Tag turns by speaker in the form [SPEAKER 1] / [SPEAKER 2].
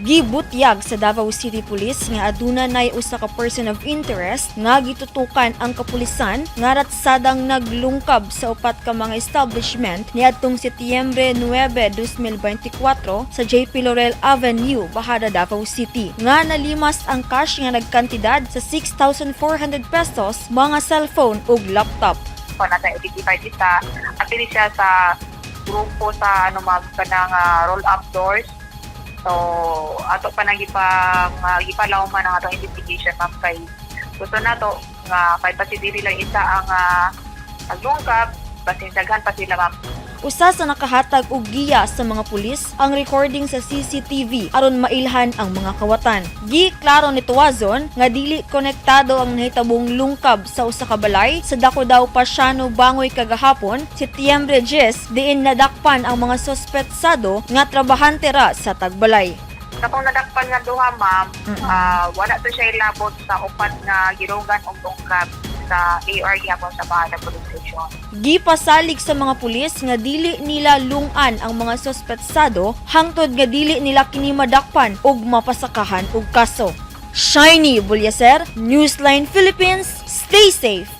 [SPEAKER 1] Gibutyag sa Davao City Police nga aduna nay usa ka person of interest nga gitutukan ang kapulisan nga ratsadang naglungkab sa upat ka mga establishment niadtong Setyembre 9, 2024 sa JP Laurel Avenue, Bahada, Davao City. Nga nalimas ang cash nga nagkantidad sa 6,400 pesos, mga cellphone ug laptop.
[SPEAKER 2] pa natin identified isa at ini siya sa grupo sa ano mag kanang ah, roll up doors so ato pa nang ipang uh, ipalawman ang atong investigation ma'am kay gusto na to nga kay pa si dili lang isa ang uh, naglungkap basin daghan pa sila ma'am
[SPEAKER 1] Usa sa nakahatag og giya sa mga pulis ang recording sa CCTV aron mailhan ang mga kawatan. Gi klaro ni Tuwazon nga dili konektado ang nahitabong lungkab sa usa ka balay sa dako daw Pasiano Bangoy kagahapon, Setyembre 10, diin nadakpan ang mga sospetsado nga trabahante ra sa tagbalay.
[SPEAKER 2] Sa kung nadakpan nga duha ma'am
[SPEAKER 1] Mm-mm.
[SPEAKER 2] ah, wala to siya ilabot sa upat nga girugan og tungkab sa AR gyapon sa Bahada Police Station
[SPEAKER 1] Gipasalig sa mga pulis nga dili nila lungan ang mga sospetsado hangtod nga dili nila kini madakpan ug mapasakahan og kaso. Shiny Bulyaser, Newsline Philippines, stay safe.